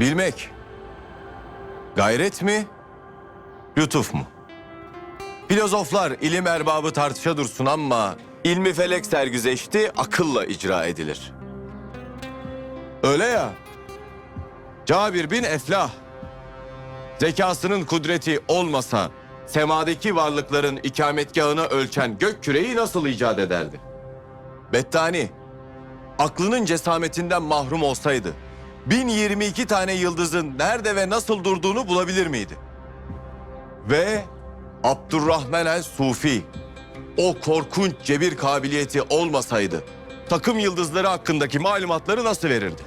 Bilmek. Gayret mi? Lütuf mu? Filozoflar ilim erbabı tartışa dursun ama ilmi felek sergüzeşti akılla icra edilir. Öyle ya. Cabir bin Eflah zekasının kudreti olmasa semadaki varlıkların ikametgahını ölçen gök küreyi nasıl icat ederdi? Bettani aklının cesametinden mahrum olsaydı 1022 tane yıldızın nerede ve nasıl durduğunu bulabilir miydi? Ve Abdurrahman el Sufi o korkunç cebir kabiliyeti olmasaydı takım yıldızları hakkındaki malumatları nasıl verirdi?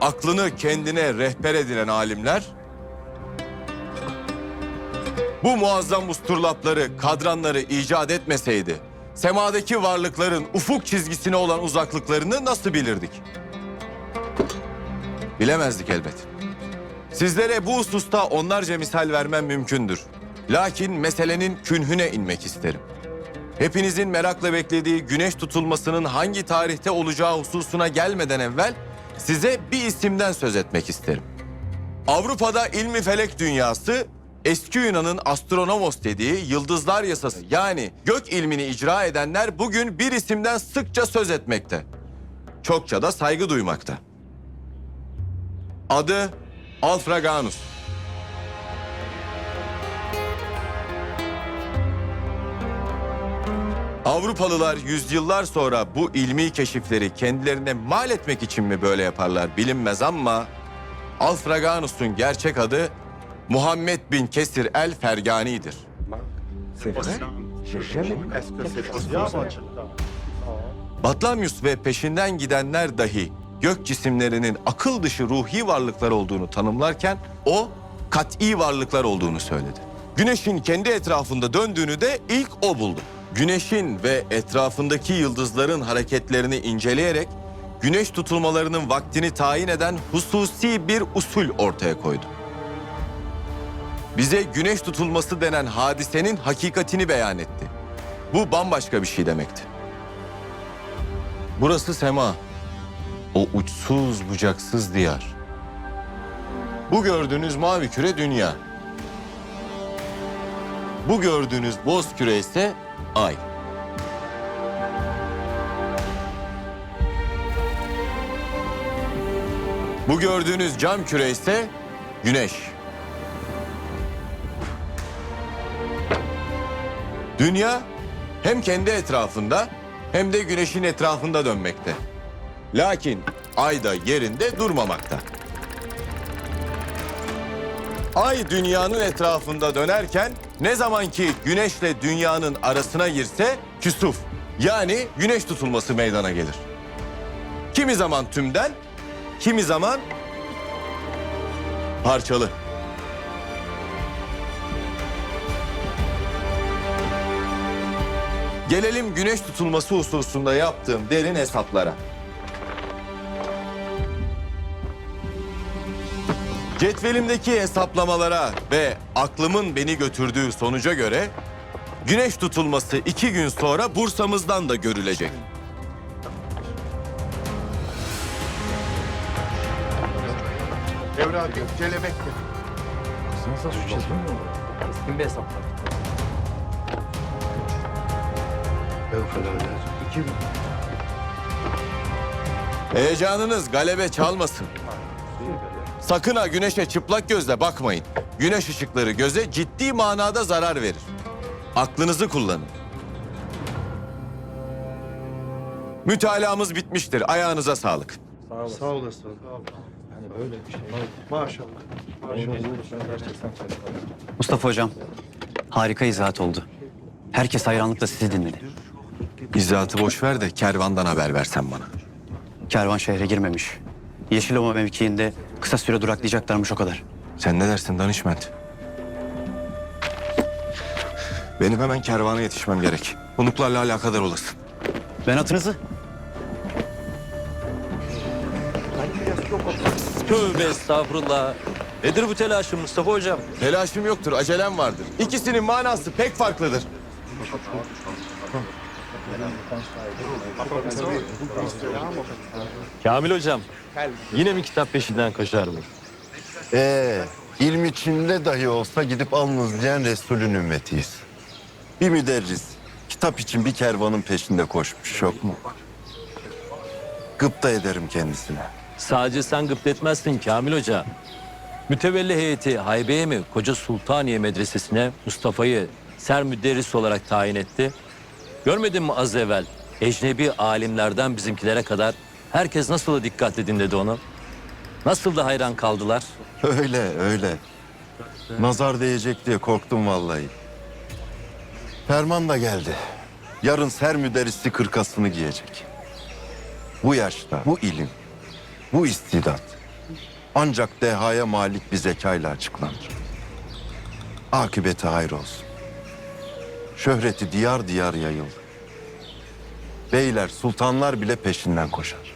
Aklını kendine rehber edinen alimler bu muazzam usturlapları, kadranları icat etmeseydi semadaki varlıkların ufuk çizgisine olan uzaklıklarını nasıl bilirdik? Bilemezdik elbet. Sizlere bu hususta onlarca misal vermem mümkündür. Lakin meselenin künhüne inmek isterim. Hepinizin merakla beklediği güneş tutulmasının hangi tarihte olacağı hususuna gelmeden evvel size bir isimden söz etmek isterim. Avrupa'da ilmi felek dünyası eski Yunan'ın astronomos dediği yıldızlar yasası yani gök ilmini icra edenler bugün bir isimden sıkça söz etmekte. Çokça da saygı duymakta. Adı Alfraganus. Avrupalılar yüzyıllar sonra bu ilmi keşifleri kendilerine mal etmek için mi böyle yaparlar bilinmez ama Alfraganus'un gerçek adı Muhammed bin Kesir el Fergani'dir. Batlamyus ve peşinden gidenler dahi gök cisimlerinin akıl dışı ruhi varlıklar olduğunu tanımlarken o kat'i varlıklar olduğunu söyledi. Güneşin kendi etrafında döndüğünü de ilk o buldu. Güneşin ve etrafındaki yıldızların hareketlerini inceleyerek güneş tutulmalarının vaktini tayin eden hususi bir usul ortaya koydu. Bize güneş tutulması denen hadisenin hakikatini beyan etti. Bu bambaşka bir şey demekti. Burası sema. O uçsuz bucaksız diyar. Bu gördüğünüz mavi küre dünya. Bu gördüğünüz boz küre ise ay. Bu gördüğünüz cam küre ise güneş. Dünya hem kendi etrafında hem de güneşin etrafında dönmekte. Lakin ay da yerinde durmamakta. Ay dünyanın etrafında dönerken ne zaman ki güneşle dünyanın arasına girse küsuf yani güneş tutulması meydana gelir. Kimi zaman tümden, kimi zaman parçalı. Gelelim güneş tutulması hususunda yaptığım derin hesaplara. Cetvelimdeki hesaplamalara ve aklımın beni götürdüğü sonuca göre güneş tutulması iki gün sonra Bursa'mızdan da görülecek. Evra diyor, Celebek'te. Keskin bir hesaplar. Fevkalade. İki bin. Heyecanınız galebe çalmasın. Sakın ha güneşe çıplak gözle bakmayın. Güneş ışıkları göze ciddi manada zarar verir. Aklınızı kullanın. Mütalamız bitmiştir. Ayağınıza sağlık. Sağ olasın. Hani böyle bir şey. Maşallah. Mustafa Hocam, harika izahat oldu. Herkes hayranlıkla sizi dinledi. İzzatı boş ver de kervandan haber versen bana. Kervan şehre girmemiş. Yeşilova mevkiinde kısa süre duraklayacaklarmış o kadar. Sen ne dersin danışment? Benim hemen kervana yetişmem gerek. Unuklarla alakadar olasın. Ben hatırınızı Tövbe estağfurullah. Nedir bu telaşın Mustafa hocam? Telaşım yoktur, acelem vardır. İkisinin manası pek farklıdır. Kamil hocam. Yine mi kitap peşinden koşar bu? Ee, ilm içinde dahi olsa gidip alnız diyen Resulün ümmetiyiz. Bir müderris kitap için bir kervanın peşinde koşmuş yok mu? Gıpta ederim kendisine. Sadece sen gıpletmezsin Kamil Hoca. Mütevelli heyeti Haybe'ye mi Koca Sultaniye Medresesi'ne Mustafa'yı ser müderris olarak tayin etti. Görmedin mi az evvel? Ecnebi alimlerden bizimkilere kadar herkes nasıl da dikkatli dinledi onu. Nasıl da hayran kaldılar. Öyle öyle. Nazar değecek diye korktum vallahi. Ferman da geldi. Yarın ser müderrisi kırkasını giyecek. Bu yaşta, bu ilim, bu istidat ancak dehaya malik bir zekayla açıklanır. Akıbeti hayır olsun. Şöhreti diyar diyar yayıldı. Beyler, sultanlar bile peşinden koşar.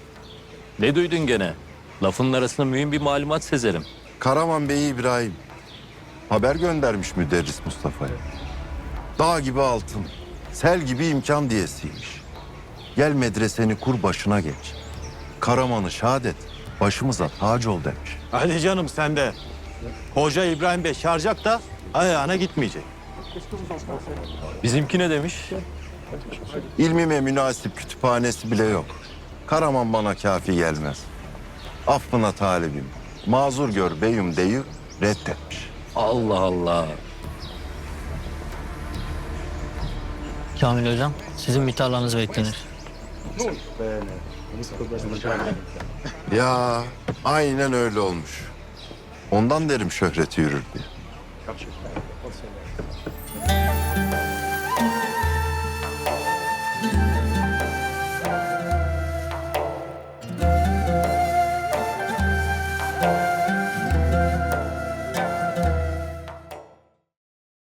Ne duydun gene? Lafının arasında mühim bir malumat sezerim. Karaman Bey İbrahim haber göndermiş müderris Mustafa'ya. Dağ gibi altın, sel gibi imkan diyesiymiş. Gel medreseni kur başına geç. Karaman'ı şad et, başımıza tac ol demiş. Hadi canım sen de. Hoca İbrahim Bey çağıracak da ayağına gitmeyecek. Bizimki ne demiş? İlmime münasip kütüphanesi bile yok. Karaman bana kafi gelmez. Affına talibim. Mazur gör beyim deyip reddetmiş. Allah Allah. Kamil Hocam, sizin mütalanız beklenir. Ya aynen öyle olmuş. Ondan derim şöhreti yürür diye.